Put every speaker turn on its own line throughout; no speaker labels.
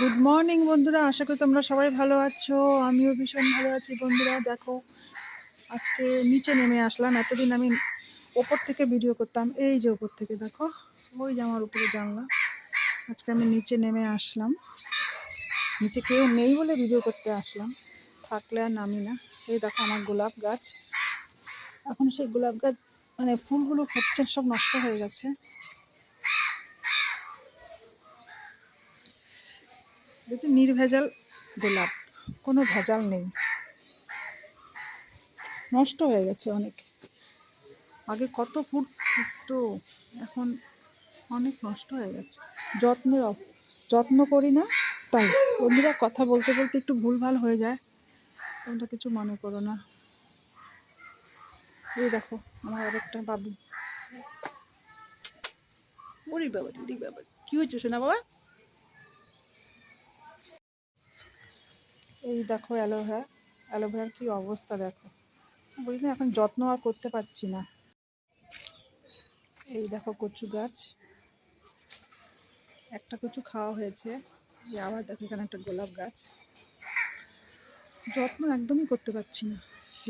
Good morning বন্ধুরা। আশা করি তোমরা সবাই ভালো আছো। আমিও ভীষণ ভালো আছি বন্ধুরা। দেখো, আজকে নিচে নেমে আসলাম। এতদিন আমি ওপর থেকে ভিডিও করতাম। এই যে ওপর থেকে, দেখো, ওই যে আমার উপরে জানলা। আজকে আমি নিচে নেমে আসলাম। নিচে কেউ নেই বলে ভিডিও করতে আসলাম। থাকলে আর নামি না। এই দেখো, আমার গোলাপ গাছ। এখন সেই গোলাপ গাছ মানে ফুলগুলো হচ্ছে, সব নষ্ট হয়ে গেছে। দেখছি নির্ভেজাল গোলাপ। কোনো ভেজাল নেই। নষ্ট হয়ে গেছে অনেক। আগে কত ফুট ফুটতো, এখন অনেক নষ্ট হয়ে গেছে। যত্নের যত্ন করি না, তাই। বন্ধুরা, কথা বলতে বলতে একটু ভুলভাল হয়ে যায়। তোমরা কিছু মনে করো না। এই দেখো, আমার আরেকটা বাবু। বাবা, ওরে বাবা। কি হয়েছে শোনা বাবা? এই দেখো অ্যালোভেরা অ্যালোভেরার কি অবস্থা দেখো। বুঝলি, এখন যত্ন আর করতে পারছি না। এই দেখো কচু গাছ। একটা কচু খাওয়া হয়েছে আবার দেখো এখানে একটা গোলাপ গাছ। যত্ন একদমই করতে পারছি না।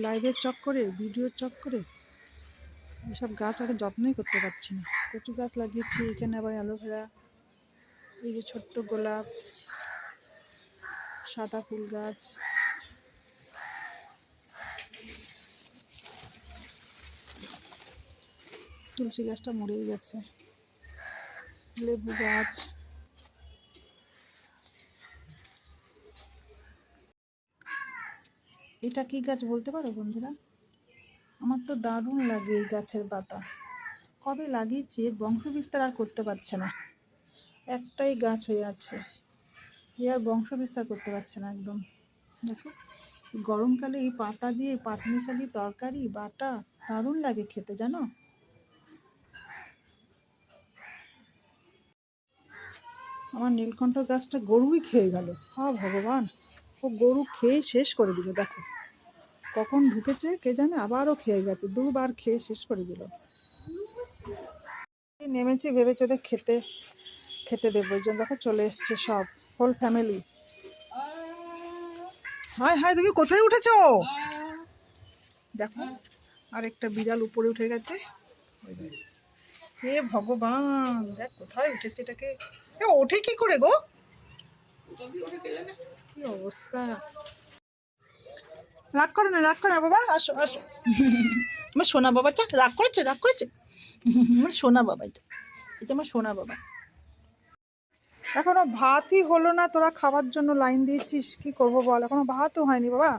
লাইভের চক্করে ভিডিওর চক্করে, এসব গাছ আগে যত্নই করতে পারছি না। কচু গাছ লাগিয়েছি, এখানে আবার অ্যালোভেরা এই যে ছোট্ট গোলাপ। সাদা ফুল গাছ। তুলসী গাছটা মরেই গেছে। লেবু গাছ। এটা কি গাছ বলতে পারো বন্ধুরা? আমার তো দারুণ লাগে এই গাছের পাতা। কবে লাগিয়েছি? বংশ বিস্তার আর করতে পারছে না। একটাই গাছ হয়ে আছে। এ আর বংশ বিস্তার করতে পারছে না একদম। দেখো, গরমকালে এই পাতা দিয়ে পাঁচমিশালি তরকারি, বাটা দারুণ লাগে খেতে, জানো? আমার নীলকণ্ঠ গাছটা গরুই খেয়ে গেল। হা ভগবান, ও গরু খেয়ে শেষ করে দিল, দেখো। কখন ঢুকেছে কে জানে, আবারও খেয়ে গেছে, দুবার খেয়ে শেষ করে দিল। নেমেছি ভেবেছে ওদের খেতে খেতে দেবো, ওই জন্য দেখো চলে এসছে সব। হোল ফ্যামিলি হাই হাই তুমি কোথায় উঠেছো? দেখো আর একটা বিড়াল উপরে উঠে গেছে। হে ভগবান, দেখ কোথায় উঠেছে এটাকে। এ, ওঠে কি করে গো? কি অবস্থা? রাগ করে না, রাগ করে না, বাবা, আসো আসো। আমার সোনা বাবাটা রাগ করেছে রাগ করেছে। আমার সোনা বাবা এটা এটা আমার সোনা বাবা। এখনও ভাতই হলো না, তোরা খাবার জন্য লাইন দিয়েছিস, কি করব বল? এখনও ভাতও হয়নি বাবা।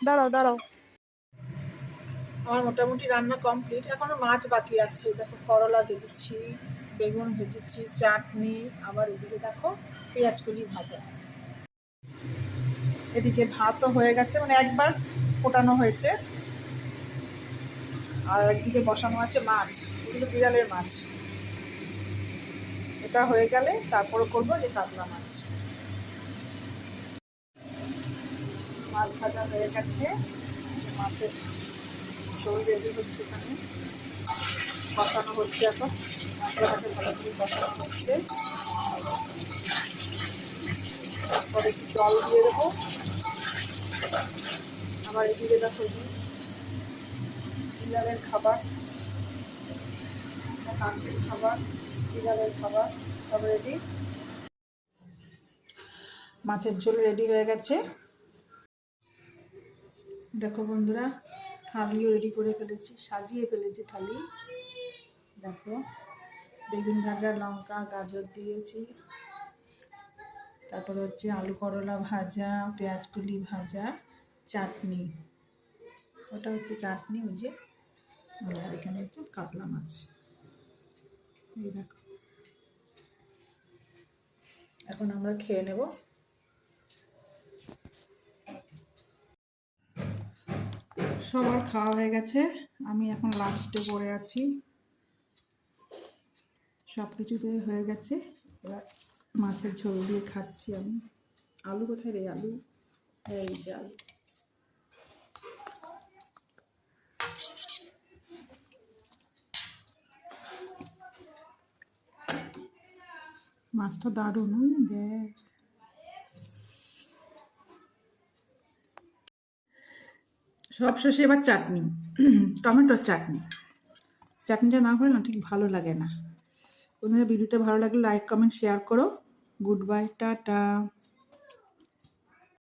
দাঁড়াও দাঁড়াও। আমার মোটামুটি রান্না কমপ্লিট এখনও মাছ বাকি আছে। দেখো, করলা ভেজেছি, বেগুন ভেজেছি, চাটনি, আবার এদিকে দেখো, পেঁয়াজ কলি ভাজা। এদিকে ভাতও হয়ে গেছে মানে একবার ফোটানো হয়েছে। আর একদিকে বসানো আছে মাছ, এগুলো বিড়ালের মাছ। এটা হয়ে গেলে তারপরে করব যে কাতলা মাছ। মাছ ভাজা হয়ে গেছে। মাছের ঝোল রেডি হচ্ছে এখানে। বসানো হচ্ছে এখন। মশলাটাকে ভালো করে বসানো হচ্ছে। তারপরে একটু জল দিয়ে দেবো। আবার এদিকে দেখো খাবার কাকের খাবার। খাবার রেডি মাছের ঝোল রেডি হয়ে গেছে। দেখো বন্ধুরা, থালিও রেডি করে ফেলেছি, সাজিয়ে ফেলেছি থালি। দেখো, বেগুন ভাজা, লঙ্কা, গাজর দিয়েছি। তারপর হচ্ছে আলু করলা ভাজা, পেঁয়াজ কুলি ভাজা, চাটনি। ওটা হচ্ছে চাটনি, ওই যে, আর এখানে হচ্ছে কাতলা মাছ। এই দেখো। এখন আমরা খেয়ে নেব। সবার খাওয়া হয়ে গেছে। আমি এখন লাস্টে পড়ে আছি। সব কিছুতে হয়ে গেছে। এবার মাছের ঝোল দিয়ে খাচ্ছি আমি। আলু কোথায় রে? আলু? এই যে আলু। মাছটা দারুণ দেখ। সবশেষে এবার চাটনি, টমেটোর চাটনি। চাটনিটা না করে না ঠিক ভালো লাগে না। তোমাদের ভিডিওটা ভালো লাগলে লাইক, কমেন্ট, শেয়ার করো। Good bye, tata.